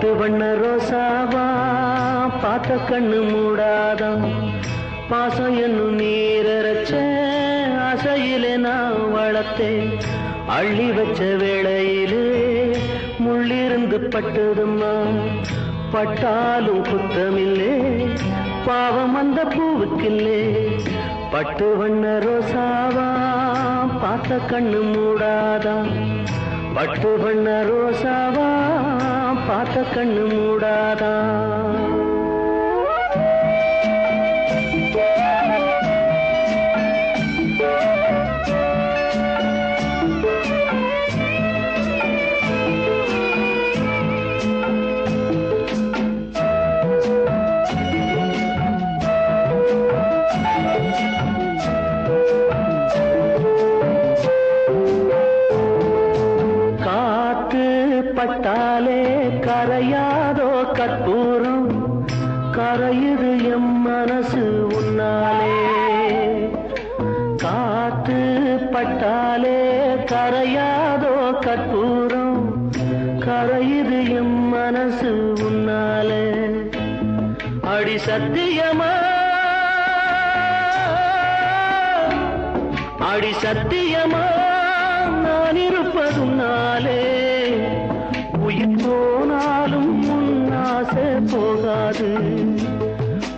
பட்டு வண்ண ரோசாவா பார்த்த கண்ணு மூடாதான் பாசம் என்னும் நீரச்ச அசையிலே நான் வளர்த்தேன். அள்ளி வச்ச வேளையிலே முள்ளிருந்து பட்டதும்மா. பட்டாலும் குத்தமில்லே பாவம் அந்த பூவுக்கில்லே. பட்டு வண்ண ரோசாவா பார்த்த கண்ணு மூடாதான் பட்டு பண்ண ரோசாவா பார்த்த கண்ணு மூடாதான் கரையுது எம் மனசு உன்னாலே. காத்து பட்டாலே கரையாதோ கற்பூரம். கரையுது எம் மனசு உன்னாலே. அடி சத்தியமா? அடி சத்தியமா? நான் இருப்பதுனாலே உயிர் போனாலும் முன்னாசை போகாது.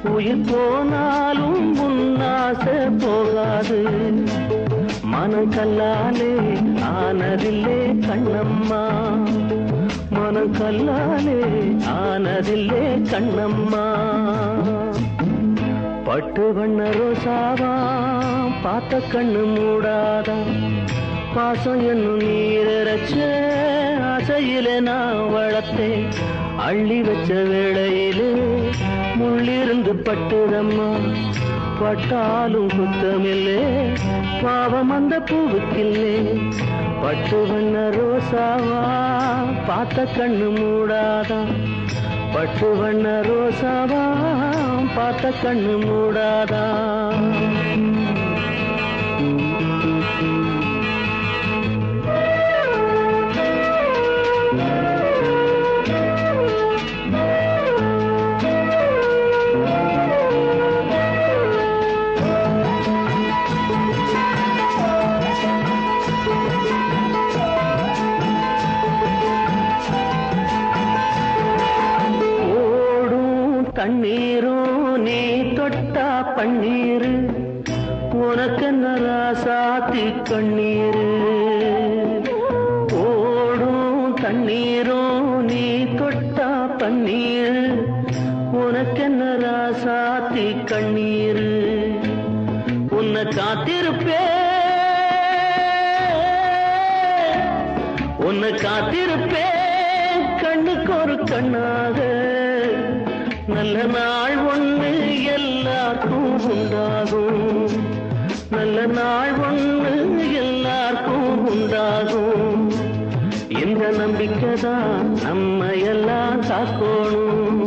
உயிர் போனாலும் முன்னாசை போகாது. மனம் கல்லாலே ஆனதில்லே கண்ணம்மா. மனம் கல்லாலே ஆனதில்லே கண்ணம்மா. பட்டு வண்ண ரோசாவா பார்த்த கண்ணு மூடாதா. பாசம் என்னும் நீரச்ச ஆசையில நான் வளர்த்தேன். அள்ளி வச்ச வேளையிலே முள்ளிருந்து பட்டுதம்மா பட்டாலும் குத்தமில்லே பாவம் அந்த பூவுக்கில்லே. பட்டு வண்ண ரோசாவா. பார்த்த கண்ணு மூடாதா. பட்டு வண்ண ரோசாவா. பார்த்த கண்ணு மூடாதா. பன்னீரு உனக்கு நராசாத்தி கண்ணீரு ஓடும் தண்ணீரும் நீ தொட்டா பன்னீரு. உனக்கு நராசாத்தி கண்ணீரு உன்னை காத்திருப்பே. உன்னை காத்திருப்பே. கண்ணுக்கு ஒரு கண்ணாக. நல்ல நாள் ஒன்று உண்டாகும் நல்ல நாள் ஒன்று எல்லாருக்கும் உண்டாகும் இந்த நம்பிக்கை தான் நம்ம எல்லாம் காக்கணும்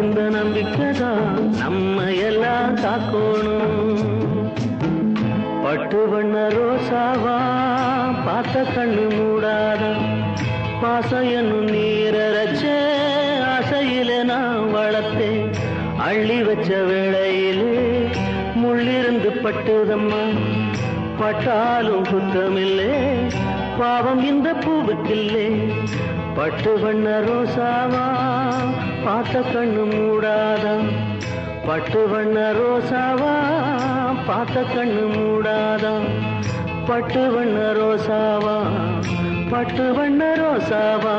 இந்த நம்பிக்கை தான் நம்ம எல்லாம் காக்கணும் பட்டு வண்ண ரோசாவா பார்த்த கண்ணு மூடாத? பாசம் என்னும் நீரச்ச ஆசையில நான் வளர்த்தேன். அள்ளி வச்ச வேளையிலே பட்டதம்மா பட்டாலும் குத்தமில்லே பாவம் இந்த பூவுக்கில்லே. பட்டு வண்ண ரோசாவா பார்த்த கண்ணு மூடாதா. பட்டு வண்ண ரோசாவா பார்த்த கண்ணு மூடாதா. பட்டு வண்ண ரோசாவா பட்டு வண்ண ரோசாவா.